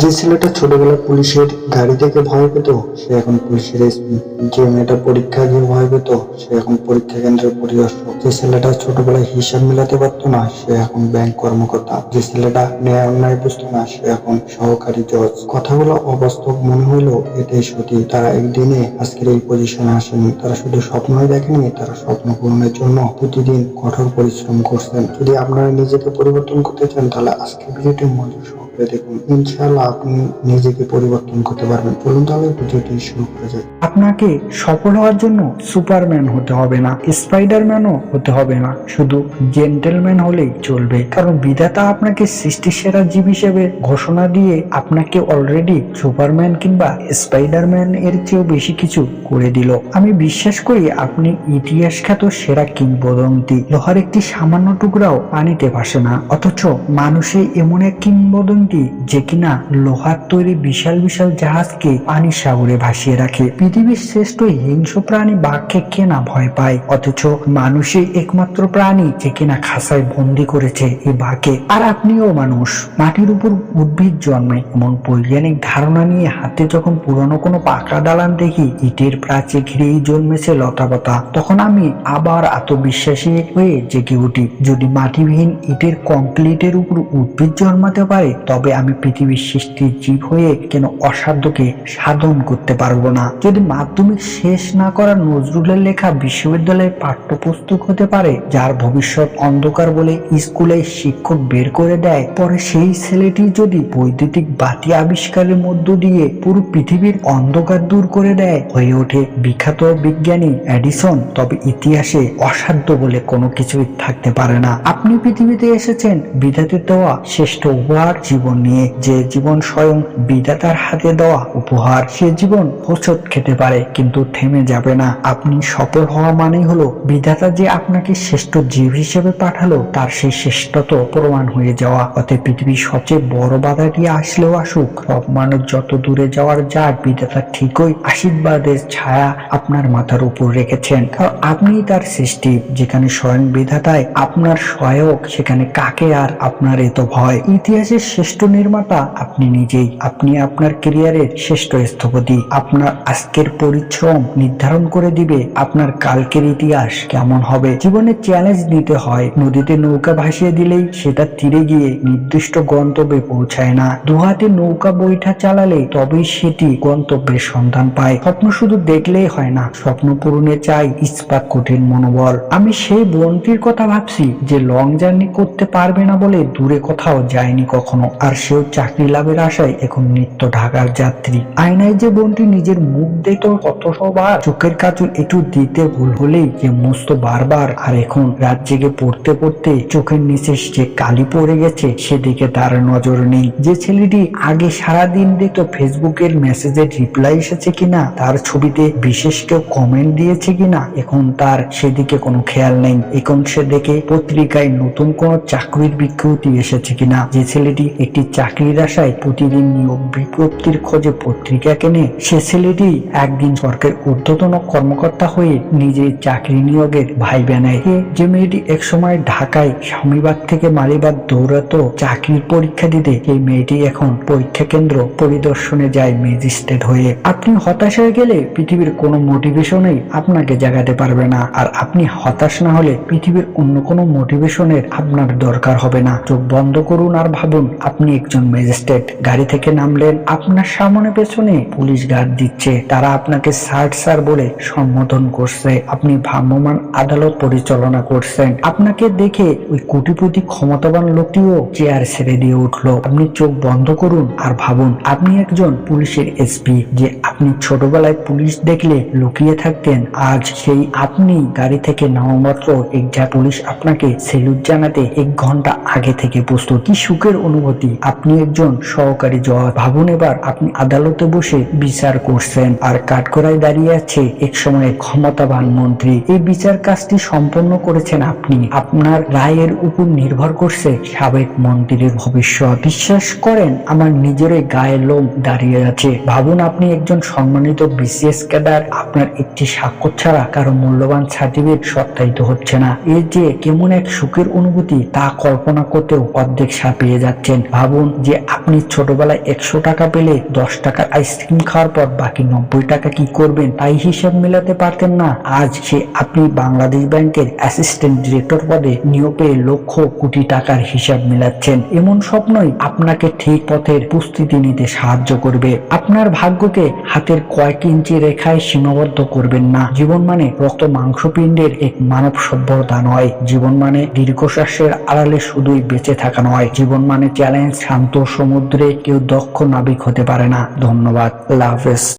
যে ছেলেটা ছোটবেলায় পুলিশের গাড়ি থেকে ভয় পেত, সে এখন পুলিশের এসপি যে মেয়েটা পরীক্ষা দিয়ে ভয় পেত, সে এখন পরীক্ষা কেন্দ্রের পরিদর্শক। যে ছেলেটা ছোটবেলায় হিসাব মিলাতে পারতো না, সে এখন ব্যাংক কর্মকর্তা। যে ছেলেটা ন্যায় অন্যায় বুঝতো না, সে এখন সহকারী জজ। কথাগুলো অবাস্তব মনে হলেও এটাই সত্যি। তারা একদিনে আজকের এই পজিশনে আসেনি। তারা শুধু স্বপ্নই দেখেনি, তারা স্বপ্ন পূরণের জন্য প্রতিদিন কঠোর পরিশ্রম করছেন। যদি আপনারা নিজেকে পরিবর্তন করতে চান, তাহলে আজকের ভিডিওটি মনোযোগ সহকারে দেখুন। ইনশাআল্লাহ আপনি নিজেকে পরিবর্তন করতে পারবেন। চলুন তাহলে ভিডিওটি শুরু করা যায় আপনাকে সফল হওয়ার জন্য সুপারম্যান হতে হবে না, স্পাইডারম্যানও হতে হবে না, শুধু জেন্টেলম্যান হলেই চলবে। কারণ বিধাতা আপনাকে সৃষ্টি সেরা জীব হিসেবে ঘোষণা দিয়ে আপনাকে অলরেডি সুপারম্যান কিংবা স্পাইডারম্যান এর চেয়েও বেশি কিছু করে দিল। আমি বিশ্বাস করি আপনি ইতিহাস খ্যাত সেরা কিংবদন্তি। লোহার একটি সামান্য টুকরাও পানিতে ভাসে না, অথচ মানুষে এমন এক কিংবদন্তি যে কিনা লোহার তৈরি বিশাল বিশাল জাহাজকে পানির সাগরে ভাসিয়ে রাখে। পৃথিবীর শ্রেষ্ঠ হিংস্র প্রাণী বাঘকে কে না ভয় পায়? অথচ মানুষই একমাত্র প্রাণী যে কিনা খাসায় বন্দি করেছে এই বাঘকে আর আপনিও মানুষ, মাটির উপর উদ্ভিদ জন্মায়। এমন বৈজ্ঞানিক ধারণা নিয়ে হাতে যখন পুরনো কোনো পাকা দালান দেখি, ইটের প্রাচীর ঘিরেই জন্মেছে লতাপাতা। তখন আমি আবার আত্মবিশ্বাসী হয়ে জেগে উঠি। যদি মাটিবিহীন ইটের কংক্রিটের উপর উদ্ভিদ জন্মাতে পারে তবে আমি পৃথিবীর সৃষ্টির জীব হয়ে কেন অসাধ্যকে সাধন করতে পারব না? যদি মাধ্যমিক শেষ না করা নজরুলের লেখা বিশ্ববিদ্যালয়ের পাঠ্যপুস্তক হতে পারে, যার ভবিষ্যৎ অন্ধকার বলে স্কুলে শিক্ষক বের করে দেয়, পরে সেই ছেলেটি যদি বৈদ্যুতিক বাতি আবিষ্কারের মধ্য দিয়ে পুরো পৃথিবীর অন্ধকার দূর করে দেয়, হয়ে ওঠে বিখ্যাত বিজ্ঞানী এডিসন। তবে ইতিহাসে অসাধ্য বলে কোনো কিছুই থাকতে পারে না। আপনি পৃথিবীতে এসেছেন, বিধাতে দেওয়া শ্রেষ্ঠ উপহার, জীবন নিয়ে যে জীবন স্বয়ং বিধাতার হাতে দেওয়া উপহার, সে জীবন হোঁচট খেতে পারে, কিন্তু থেমে যাবে না। আপনি সফল হওয়া মানেই হলো বিধাতা যে আপনাকে শ্রেষ্ঠ জীব হিসেবে পাঠালো, তার সেই শ্রেষ্ঠত্ব প্রমাণ হয়ে যাওয়া। অতএব পৃথিবীর সবচেয়ে বড় বাধাটি আসলেও আসুক সব মানুষ যত দূরে যাওয়ার যাক বিধাতা ঠিকই আশীর্বাদের ছায়া আপনার মাথার উপর রেখেছেন। কারণ আপনি তার সৃষ্টি, যেখানে স্বয়ং বিধাতায় আপনার সহায়ক, সেখানে কাকে আর আপনার এত ভয়? ইতিহাসের শ্রেষ্ঠ নির্মাতা, আপনি নিজেই। আপনি আপনার ক্যারিয়ারের শ্রেষ্ঠ স্থপতি। আপনার আজকের পরিশ্রম নির্ধারণ করে দিবে আপনার কালকের ইতিহাস কেমন হবে। জীবনে চ্যালেঞ্জ নিতে হয়। নদীতে নৌকা ভাসিয়ে দিলেই সেটা তীরে গিয়ে নির্দিষ্ট গন্তব্যে পৌঁছায় না। দুহাতে নৌকা বৈঠা চালালে তবেই সেটি গন্তব্যের সন্ধান পায়। স্বপ্ন শুধু দেখলেই হয় না, স্বপ্ন পূরণে চাই ইস্পাত কঠিন মনোবল। আমি সেই বোনটির কথা ভাবছি যে লং জার্নি করতে পারবে না বলে দূরে কোথাও যায়নি কখনো। আর সেও চাকরি লাভের আশায় এখন নিত্য ঢাকার যাত্রী। আয়নায় যে বোনটি নিজের মুখ দেখতো কত সবার, চোখের কাজল একটু দিতে ভুল হলেই যে মস্ত বারবার, আর এখন রাত জেগে পড়তে পড়তে চোখের নিচে যে কালি পড়ে গেছে, সেদিকে তার নজর নেই। যে ছেলেটি আগে সারা দিন দেখতো ফেসবুকের মেসেজের রিপ্লাই এসেছে কিনা, তার ছবিতে বিশেষ কেউ কমেন্ট দিয়েছে কিনা, এখন তার সেদিকে কোনো খেয়াল নেই। এখন সে দেখে পত্রিকায় নতুন কোনো চাকরির বিজ্ঞপ্তি এসেছে কিনা, যে ছেলেটি একটি চাকরির আশায় প্রতিদিন নিয়োগ বিজ্ঞপ্তির খোঁজে পত্রিকা কেনে সে ছেলেটি একদিন সরকারের ঊর্ধ্বতন কর্মকর্তা হয়ে নিজে চাকরি নিয়োগের ভাই বানায় যে মেয়েটি একসময় ঢাকায় স্বামীবাগ থেকে মালিবাগ দৌড়াতো চাকরির পরীক্ষা দিতে এই মেয়েটি এখন পরীক্ষা কেন্দ্র পরিদর্শনে যায় ম্যাজিস্ট্রেট হয়ে। আপনি হতাশ হয়ে গেলে পৃথিবীর কোনো মোটিভেশনই আপনাকে জাগাতে পারবে না। আর আপনি হতাশ না হলে পৃথিবীর অন্য কোনো মোটিভেশনের আপনার দরকার হবে না। চোখ বন্ধ করুন আর ভাবুন আপনি একজন ম্যাজিস্ট্রেট, গাড়ি থেকে নামলেন, আপনার সামনে পেছনে পুলিশ গার্ড দিচ্ছে, তারা আপনাকে সার্ট স্যার বলে সম্বোধন করছে, আপনি ভ্রাম্যমান আদালত পরিচালনা করছেন। আপনাকে দেখে ওই কোটিপতি ক্ষমতাবান লোকটিও চেয়ার ছেড়ে দিয়ে উঠল। আপনি চোখ বন্ধ করুন আর ভাবুন, আপনি একজন পুলিশের এসপি, যে আপনি ছোটবেলায় পুলিশ দেখলে লুকিয়ে থাকতেন, আজ সেই আপনি গাড়ি থেকে নামা মাত্র একজা পুলিশ আপনাকে সেলুট জানাতে এক ঘণ্টা আগে থেকে প্রস্তুত। কি সুখের অনুভূতি। আপনি একজন সহকারী জজ। ভাবুন এবার আপনি আদালতে বসে বিচার করছেন আর কাঠগড়ায় দাঁড়িয়ে আছে এক সময় ক্ষমতাবান মন্ত্রী। এই বিচার কাজটি সম্পন্ন করেছেন আপনি। আপনার রায়ের উপর নির্ভর করছে সাবেক মন্ত্রীর ভবিষ্যৎ। বিশ্বাস করেন, আমার নিজেরই গায়ে লোম দাঁড়িয়ে আছে। ভাবুন আপনি একজন সম্মানিত বিসিএস ক্যাডার। আপনার একটি স্বাক্ষর ছাড়া কারও মূল্যবান সার্টিফিকেট সত্যায়িত হচ্ছে না। এর যে কেমন এক সুখের অনুভূতি তা কল্পনা করতেও অর্ধেক সাপিয়ে যাচ্ছেন। ভাবুন যে আপনি ছোটবেলায় একশো টাকা পেলে দশ টাকার আইসক্রিম খাওয়ার পর বাকি নব্বই টাকা কি করবেন তাই হিসাব মেলাতে পারতেন না। আজ সে আপনি বাংলাদেশ ব্যাংকের অ্যাসিস্ট্যান্ট ডিরেক্টর পদে নিয়োগ পেয়ে লক্ষ কোটি টাকার হিসাব মেলাচ্ছেন। এমন স্বপ্নই আপনাকে ঠিক পথের প্রস্তুতি নিতে সাহায্য করবে। আপনার ভাগ্যকে হাতের কয়েক ইঞ্চি রেখায় সীমাবদ্ধ করবেন না। জীবন মানে রক্ত মাংসপিণ্ডের এক মানব সভ্যতা নয়। জীবন মানে দীর্ঘশ্বাসের আড়ালে শুধুই বেঁচে থাকা নয়। জীবন মানে চ্যালেঞ্জ শান্ত সমুদ্রে কেউ দক্ষ নাবিক হতে পারে না। ধন্যবাদ। আল্লাহ হাফেজ।